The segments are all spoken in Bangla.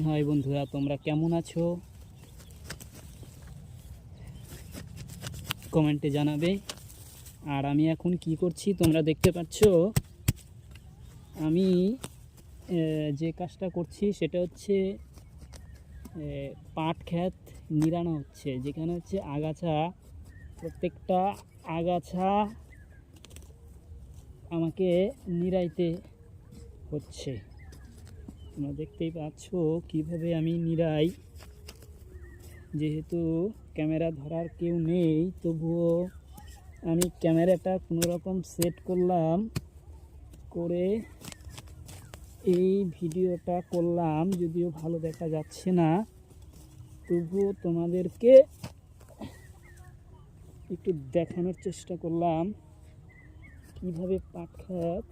হাই বন্ধুরা, তোমরা কেমন আছো? কমেন্টে জানাবে। আর আমি এখন কি করছি, তোমরা দেখতে পাচ্ছ? আমি যে কাজটা করছি সেটা হচ্ছে পাট ক্ষেত নিরানো হচ্ছে, যেখানে হচ্ছে আগাছা, প্রত্যেকটা আগাছা আমাকে নিরাইতে হচ্ছে। তোমরা দেখতেই পাচ্ছ কীভাবে আমি নিরাই। যেহেতু ক্যামেরা ধরার কেউ নেই, তবুও আমি ক্যামেরাটা কোনো রকম সেট করলাম, করে এই ভিডিওটা করলাম, যদিও ভালো দেখা যাচ্ছে না। তবুও তোমাদেরকে একটু দেখানোর চেষ্টা করলাম, কীভাবে পাট খাত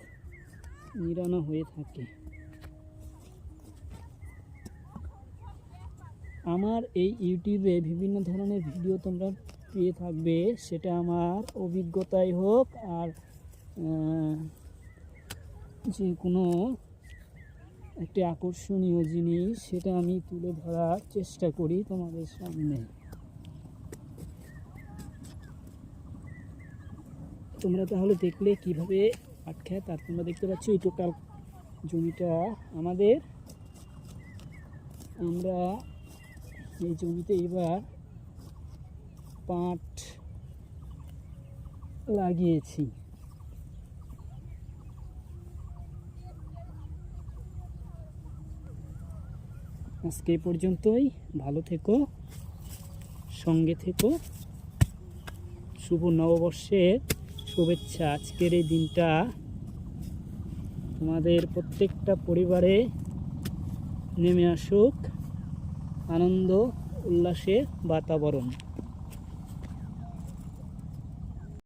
নিরানো হয়ে থাকে। আমার এই ইউটিউবে বিভিন্ন ধরনের ভিডিও তোমরা পেয়ে থাকবে, সেটা আমার অভিজ্ঞতাই হোক আর যে কোনো একটি আকর্ষণীয় জিনিস, সেটা আমি তুলে ধরার চেষ্টা করি তোমাদের সামনে। তোমরা তাহলে দেখলে কীভাবে আটখায় তার তোমরা দেখতে পাচ্ছ এই টোটাল জমিটা আমাদের। আমরা এই জমিতে এবার পাট লাগিয়েছি। আজকে পর্যন্তই। ভালো থেকো, সঙ্গে থেকো। শুভ নববর্ষের শুভেচ্ছা। আজকের এই দিনটা তোমাদের প্রত্যেকটা পরিবারে নেমে আসুক। আনন্দ উল্লাসে বাতাবরণ।